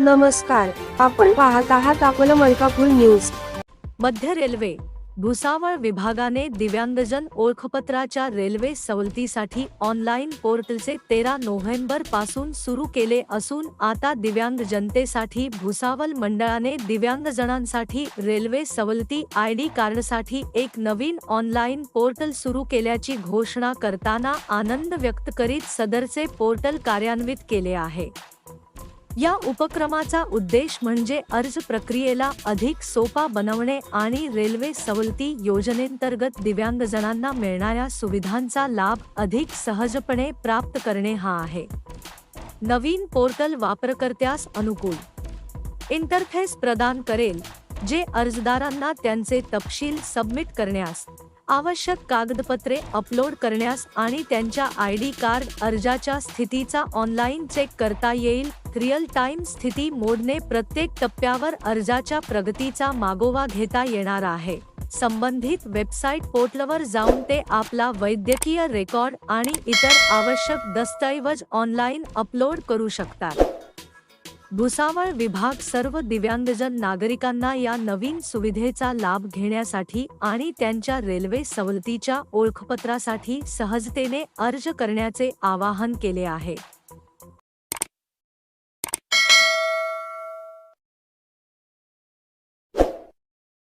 नमस्कार आपण पाहत आहात आपलं मलकापूर न्यूज. मध्य रेल्वे भुसावळ विभागाने दिव्यांगजन ओळखपत्राच्या रेल्वे सवलतीसाठी ऑनलाईन पोर्टलचे तेरा नोव्हेंबरपासून सुरू केले असून आता दिव्यांग जनतेसाठी भुसावळ मंडळाने दिव्यांगजनांसाठी रेल्वे सवलती आय डी कार्डसाठी एक नवीन ऑनलाईन पोर्टल सुरू केल्याची घोषणा करताना आनंद व्यक्त करीत सदरचे पोर्टल कार्यान्वित केले आहे. या उपक्रमाचा उद्देश म्हणजे अर्ज प्रक्रियेला अधिक सोपा बनवणे आणि रेल्वे सवलती योजनेंतर्गत दिव्यांगजनांना मिळणाऱ्या सुविधांचा लाभ अधिक सहजपणे प्राप्त करणे हा आहे. नवीन पोर्टल वापरकर्त्यास अनुकूल. इंटरफेस प्रदान करेल जे अर्जदारांना त्यांचे तपशील सबमिट करण्यास आवश्यक कागदपत्रे अपलोड करण्यास आणि त्यांच्या आय डी कार्ड अर्जाच्या स्थितीचा ऑनलाईन चेक करता येईल. रिअल टाइम स्थिती मोडने प्रत्येक टप्प्यावर अर्जाच्या प्रगतीचा मागोवा घेता येणार आहे. संबंधित वेबसाईट पोर्टलवर जाऊन ते आपला वैद्यकीय रेकॉर्ड आणि इतर आवश्यक दस्तऐवज ऑनलाईन अपलोड करू शकतात. भुसावळ विभाग सर्व दिव्यांगजन नागरिकांना या नवीन सुविधेचा लाभ घेण्यासाठी आणि त्यांच्या रेल्वे सवलतीच्या ओळखपत्रासाठी सहजतेने अर्ज करण्याचे आवाहन केले आहे.